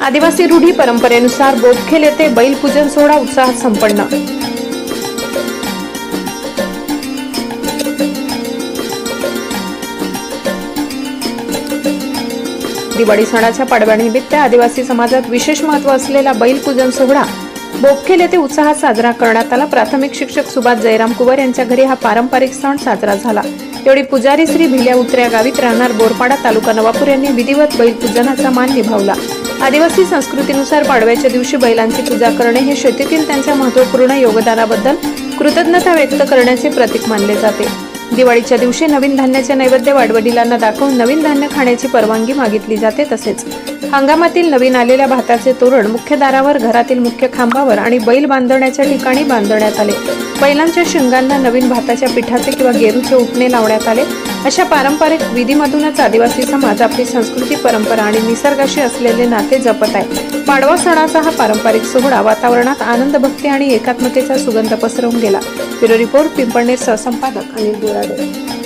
आदिवासी रूढी परंपरेनुसार बोपखेल येथे बैलपूजन सोहळा उत्साहात संपन्न. दिवाळी सणाच्या पाडव्यानिमित्त आदिवासी समाजात विशेष महत्त्व असलेला बैलपूजन सोहळा बोपखेल येथे उत्साहात साजरा करण्यात आला. प्राथमिक शिक्षक सुभाष जयराम कुवर यांच्या घरी हा पारंपरिक सण साजरा झाला. तेवढी पुजारी श्री भिल्या उतऱ्या गावीत राहणार बोरपाडा तालुका नवापूर यांनी विधिवत बैलपूजनाचा मान निभावला. आदिवासी संस्कृतीनुसार पाडव्याच्या दिवशी बैलांची पूजा करणे हे शेतीतील त्यांच्या महत्त्वपूर्ण योगदानाबद्दल कृतज्ञता व्यक्त करण्याचे प्रतीक मानले जाते. दिवाळीच्या दिवशी नवीन धान्याचे नैवेद्य वाडवडिलांना दाखवून नवीन धान्य खाण्याची परवानगी मागितली जाते तसेच हंगामातील नवीन आलेल्या भाताचे तोरण मुख्य दारावर घरातील मुख्य खांबावर आणि बैल बांधण्याच्या ठिकाणी बांधण्यात आले. बैलांच्या शिंगांना नवीन भाताच्या पिठाचे किंवा गेरूचे उपणे लावण्यात आले. अशा पारंपरिक विधीमधूनच आदिवासी समाज आपली संस्कृती परंपरा आणि निसर्गाशी असलेले नाते जपत आहे. पाडवा सणाचा हा पारंपरिक सोहळा वातावरणात आनंद भक्ती आणि एकात्मतेचा सुगंध पसरवून गेला. ब्युरो रिपोर्ट पिंपळनेर सहसंपादक अनिल बोराडे.